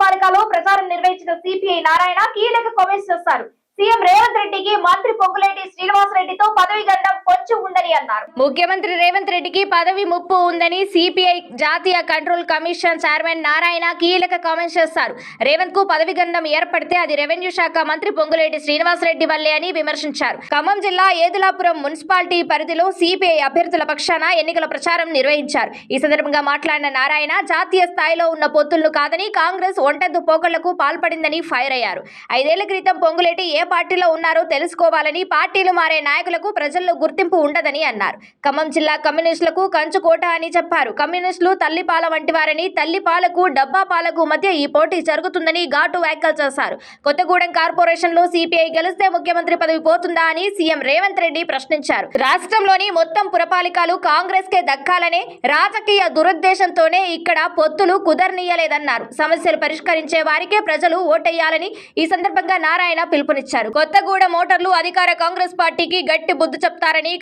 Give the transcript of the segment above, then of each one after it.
పురపాలకలో ప్రచారం నిర్వహించిన సిపిఐ నారాయణ కీలక కామెంట్స్ చేస్తారు సీఎం రేవంత్ రెడ్డికి మంత్రి పొంగులేటి శ్రీనివాసరెడ్డితో పదవి గండం కొంచెం ఉందని అన్నారు. ముఖ్యమంత్రి రేవంత్ రెడ్డికి పదవి ముప్పు ఉందని సిపిఐ జాతీయ కంట్రోల్ కమిషన్ చైర్మన్ నారాయణ కీలక కామెంట్స్ చేశారు రేవంత్కు పదవి గండం ఏర్పడితే అది రెవెన్యూ శాఖ మంత్రి పొంగులేటి శ్రీనివాసరెడ్డి వల్లే అని విమర్శించారు. ఖమ్మం జిల్లా ఏదులాపురం మున్సిపాలిటీ పరిధిలో సిపిఐ అభ్యర్థుల పక్షాన ఎన్నికల ప్రచారం నిర్వహించారు. ఈ సందర్భంగా మాట్లాడిన నారాయణ జాతీయ స్థాయిలో ఉన్న పొత్తులను కాదని కాంగ్రెస్ ఒంటద్దు పోకళ్ళకు పాల్పడిందని ఫైర్ అయ్యారు. ఐదేళ్ళ క్రితం పొంగులేటి ఏ పార్టీలో ఉన్నారో తెలుసుకోవాలని పార్టీలు మారే నాయకులకు ప్రజల్లో గుర్తింపు ఉండదని అన్నారు. ఖమ్మం జిల్లా కమ్యూనిస్టులకు కంచుకోట అని చెప్పారు. కమ్యూనిస్టులు తల్లిపాల వంటి వారని తల్లిపాలకు డబ్బా పాలకు మధ్య ఈ పోటీ జరుగుతుందని ఘాటు వ్యాఖ్యలు చేశారు. కొత్తగూడెం కార్పొరేషన్లో సిపిఐ గెలిస్తే ముఖ్యమంత్రి పదవి పోతుందా అని సీఎం రేవంత్ రెడ్డి ప్రశ్నించారు. రాష్ట్రంలోని మొత్తం పురపాలికలు కాంగ్రెస్ కే దక్కాలనే రాజకీయ దురుద్దేశంతోనే ఇక్కడ పొత్తులు కుదరనీయలేదన్నారు. సమస్యలు పరిష్కరించే వారికే ప్రజలు ఓటెయ్యాలని ఈ సందర్భంగా నారాయణ పిలుపునిచ్చారు. కొత్తగూడెం ఓటర్లు అధికార కాంగ్రెస్ పార్టీకి గట్టి బుద్ధి చెప్తారని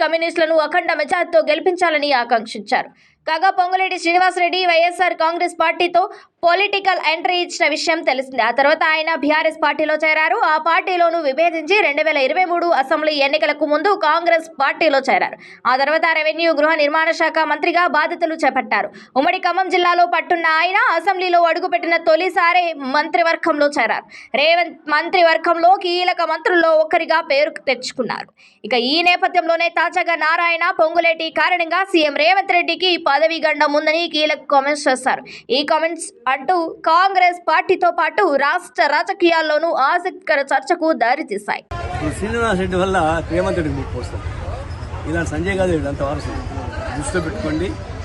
కమ్యూనిస్టులను అఖండ మెజార్టీతో గెలిపించాలని ఆకాంక్షించారు. కాగా పొంగులేటి శ్రీనివాసరెడ్డి వైఎస్ఆర్ కాంగ్రెస్ పార్టీతో పొలిటికల్ ఎంట్రీ ఇచ్చిన విషయం తెలిసింది. ఆ తర్వాత ఆయన బీఆర్ఎస్ పార్టీలో చేరారు. ఆ పార్టీలోనూ విభేదించి రెండు వేల ఇరవై మూడు అసెంబ్లీ ఎన్నికలకు ముందు కాంగ్రెస్ పార్టీలో చేరారు. ఆ తర్వాత రెవెన్యూ గృహ నిర్మాణ శాఖ మంత్రిగా బాధ్యతలు చేపట్టారు. ఉమ్మడి ఖమ్మం జిల్లాలో పట్టున్న ఆయన అసెంబ్లీలో అడుగుపెట్టిన తొలిసారే మంత్రివర్గంలో చేరారు. రేవంత్ మంత్రివర్గంలో కీలక మంత్రుల్లో ఒకరిగా పేరు తెచ్చుకున్నారు. ఇక ఈ నేపథ్యంలోనే తాజాగా నారాయణ పొంగులేటి కారణంగా సీఎం రేవంత్ రెడ్డికి పదవి గండం ఉందని కీలక కామెంట్స్ చేశారు. ఈ కామెంట్స్ అంటూ కాంగ్రెస్ పార్టీతో పాటు రాష్ట్ర రాజకీయాల్లోనూ ఆసక్తికర చర్చకు దారితీశాయి. శ్రీనివాస్ రెడ్డి వల్ల రేవంత్ రెడ్డి ముప్పు వస్తుంది ఇలాంటి సంజయ్ గారు అంత వారసు దృష్టిలో పెట్టుకోండి.